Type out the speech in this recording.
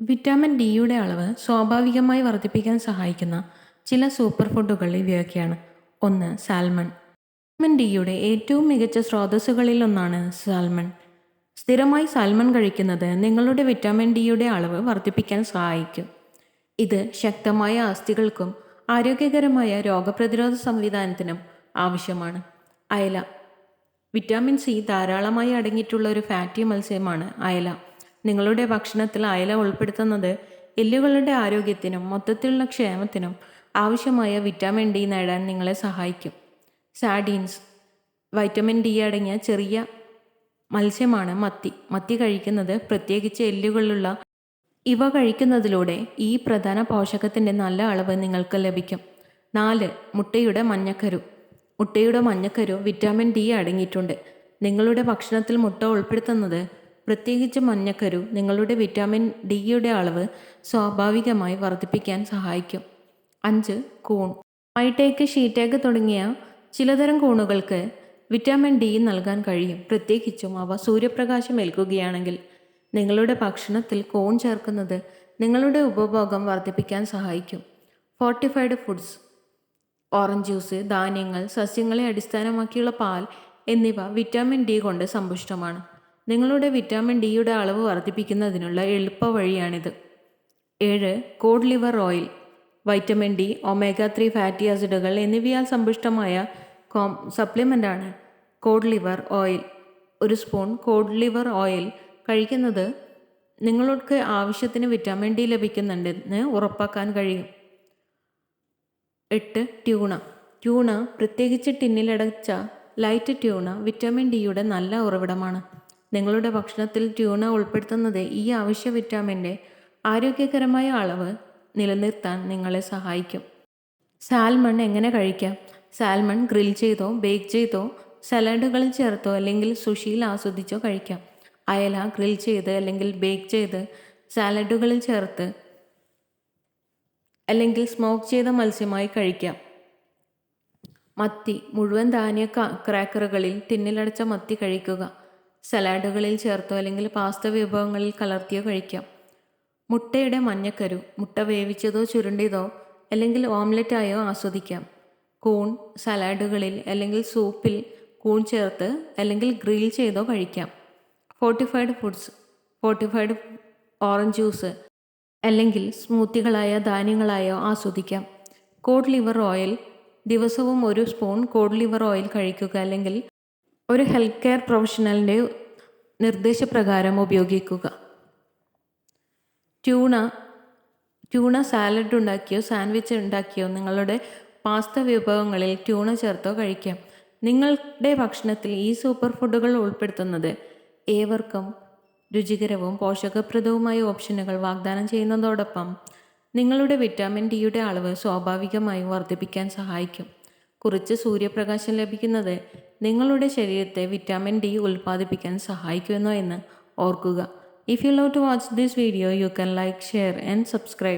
Vitamin ഡിയുടെ അളവ് സ്വാഭാവികമായി വർദ്ധിപ്പിക്കാൻ സഹായിക്കുന്ന ചില സൂപ്പർ ഫുഡുകൾ ഇവയൊക്കെയാണ്. ഒന്ന് സാൽമൺ. വിറ്റാമിൻ ഡിയുടെ ഏറ്റവും മികച്ച സ്രോതസ്സുകളിൽ ഒന്നാണ് സാൽമൺ. സ്ഥിരമായി സാൽമൺ കഴിക്കുന്നത് നിങ്ങളുടെ വിറ്റാമിൻ ഡിയുടെ അളവ് വർദ്ധിപ്പിക്കാൻ സഹായിക്കും. ഇത് ശക്തമായ അസ്ഥികൾക്കും ആരോഗ്യകരമായ രോഗപ്രതിരോധ സംവിധാനത്തിനും ആവശ്യമാണ്. അയല. വിറ്റാമിൻ സി ധാരാളമായി അടങ്ങിയിട്ടുള്ള ഒരു ഫാറ്റി മത്സ്യമാണ് അയല. നിങ്ങളുടെ ഭക്ഷണത്തിൽ അയല ഉൾപ്പെടുത്തുന്നത് എല്ലുകളുടെ ആരോഗ്യത്തിനും മൊത്തത്തിലുള്ള ക്ഷേമത്തിനും ആവശ്യമായ വിറ്റാമിൻ ഡി നേടാൻ നിങ്ങളെ സഹായിക്കും. സാഡീൻസ് വൈറ്റമിൻ ഡി അടങ്ങിയ ചെറിയ മത്സ്യമാണ് മത്തി. മത്തി കഴിക്കുന്നത് പ്രത്യേകിച്ച് എല്ലുകളുള്ള ഇവ കഴിക്കുന്നതിലൂടെ ഈ പ്രധാന പോഷകത്തിന്റെ നല്ല അളവ് നിങ്ങൾക്ക് ലഭിക്കും. നാല് മുട്ടയുടെ മഞ്ഞക്കരു. മുട്ടയുടെ മഞ്ഞക്കരു വിറ്റാമിൻ ഡി അടങ്ങിയിട്ടുണ്ട്. നിങ്ങളുടെ ഭക്ഷണത്തിൽ മുട്ട ഉൾപ്പെടുത്തുന്നത് പ്രത്യേകിച്ച് മഞ്ഞക്കരു നിങ്ങളുടെ വിറ്റാമിൻ ഡിയുടെ അളവ് സ്വാഭാവികമായി വർദ്ധിപ്പിക്കാൻ സഹായിക്കും. അഞ്ച് കൂൺ. മൈടേക്ക് ഷീറ്റേക്ക് തുടങ്ങിയ ചിലതരം കൂണുകൾക്ക് വിറ്റാമിൻ ഡി നൽകാൻ കഴിയും. പ്രത്യേകിച്ചും അവ സൂര്യപ്രകാശം ഏൽക്കുകയാണെങ്കിൽ നിങ്ങളുടെ ഭക്ഷണത്തിൽ കോൺ ചേർക്കുന്നത് നിങ്ങളുടെ ഉപഭോഗം വർദ്ധിപ്പിക്കാൻ സഹായിക്കും. ഫോർട്ടിഫൈഡ് ഫുഡ്സ് ഓറഞ്ച് ജ്യൂസ് ധാന്യങ്ങൾ സസ്യങ്ങളെ അടിസ്ഥാനമാക്കിയുള്ള പാൽ എന്നിവ വിറ്റാമിൻ ഡി കൊണ്ട് സമ്പുഷ്ടമാണ്. നിങ്ങളുടെ വിറ്റാമിൻ ഡിയുടെ അളവ് വർദ്ധിപ്പിക്കുന്നതിനുള്ള എളുപ്പ വഴിയാണിത് ഏഴ് cod liver oil vitamin D omega three fatty ആസിഡുകൾ എന്നിവയാൽ സമ്പുഷ്ടമായ കോം സപ്ലിമെന്റാണ് കോഡ് ലിവർ ഓയിൽ. ഒരു സ്പൂൺ കോഡ് ലിവർ ഓയിൽ കഴിക്കുന്നത് നിങ്ങൾക്ക് ആവശ്യത്തിന് വിറ്റാമിൻ ഡി ലഭിക്കുന്നുണ്ടെന്ന് ഉറപ്പാക്കാൻ കഴിയും. എട്ട് ട്യൂണ. ട്യൂണ പ്രത്യേകിച്ച് ടിന്നിലടച്ച ലൈറ്റ് ട്യൂണ വിറ്റാമിൻ ഡിയുടെ നല്ല ഉറവിടമാണ്. നിങ്ങളുടെ ഭക്ഷണത്തിൽ ട്യൂണ ഉൾപ്പെടുത്തുന്നത് ഈ ആവശ്യ വിറ്റാമിന്റെ ആരോഗ്യകരമായ അളവ് നിലനിർത്താൻ നിങ്ങളെ സഹായിക്കും. സാൽമൺ എങ്ങനെ കഴിക്കാം? സാൽമൺ ഗ്രിൽ ചെയ്തോ ബേക്ക് ചെയ്തോ സലാഡുകളിൽ ചേർത്തോ അല്ലെങ്കിൽ സുഷിയിൽ ആസ്വദിച്ചോ കഴിക്കാം. അയല ഗ്രിൽ ചെയ്ത് അല്ലെങ്കിൽ ബേക്ക് ചെയ്ത് സാലഡുകളിൽ ചേർത്ത് അല്ലെങ്കിൽ സ്മോക്ക് ചെയ്ത മത്സ്യമായി കഴിക്കാം. മത്തി മുഴുവൻ ധാന്യ ക്രാക്കറുകളിൽ ടിന്നിലടച്ച മത്തി കഴിക്കുക. സലാഡുകളിൽ ചേർത്തോ അല്ലെങ്കിൽ പാസ്ത വിഭവങ്ങളിൽ കലർത്തിയോ കഴിക്കാം. മുട്ടയുടെ മഞ്ഞക്കരു മുട്ട വേവിച്ചതോ ചുരുണ്ടിയതോ അല്ലെങ്കിൽ ഓംലെറ്റായോ ആസ്വദിക്കാം. കൂൺ സലാഡുകളിൽ അല്ലെങ്കിൽ സൂപ്പിൽ കൂൺ ചേർത്ത് അല്ലെങ്കിൽ ഗ്രിൽ ചെയ്തോ കഴിക്കാം. Fortified foods fortified orange juice അല്ലെങ്കിൽ സ്മൂത്തികളായ ധാന്യങ്ങളായോ ആസ്വദിക്കാം. കോഡ് ലിവർ ഓയിൽ ദിവസവും ഒരു സ്പൂൺ കോഡ് ലിവർ ഓയിൽ കഴിക്കുക അല്ലെങ്കിൽ ഒരു ഹെൽത്ത് കെയർ പ്രൊഫഷണലിന്റെ നിർദ്ദേശപ്രകാരം ഉപയോഗിക്കുക. ട്യൂണ ട്യൂണ സാലഡ് ഉണ്ടാക്കിയോ സാൻഡ്വിച്ച് ഉണ്ടാക്കിയോ നിങ്ങളുടെ പാസ്ത വിഭവങ്ങളിൽ ട്യൂണ ചേർത്തോ കഴിക്കാം. നിങ്ങളുടെ ഭക്ഷണത്തിൽ ഈ സൂപ്പർ ഫുഡുകൾ ഉൾപ്പെടുത്തുന്നത് ഏവർക്കും രുചികരവും പോഷകപ്രദവുമായ ഓപ്ഷനുകൾ വാഗ്ദാനം ചെയ്യുന്നതോടൊപ്പം നിങ്ങളുടെ വിറ്റാമിൻ ഡിയുടെ അളവ് സ്വാഭാവികമായും വർദ്ധിപ്പിക്കാൻ സഹായിക്കും. കുറച്ച് സൂര്യപ്രകാശം ലഭിക്കുന്നത് നിങ്ങളുടെ ശരീരത്തെ വിറ്റാമിൻ ഡി ഉൽപ്പാദിപ്പിക്കാൻ സഹായിക്കുമെന്നോ എന്ന് ഓർക്കുക. If you love to watch this video you can like share and subscribe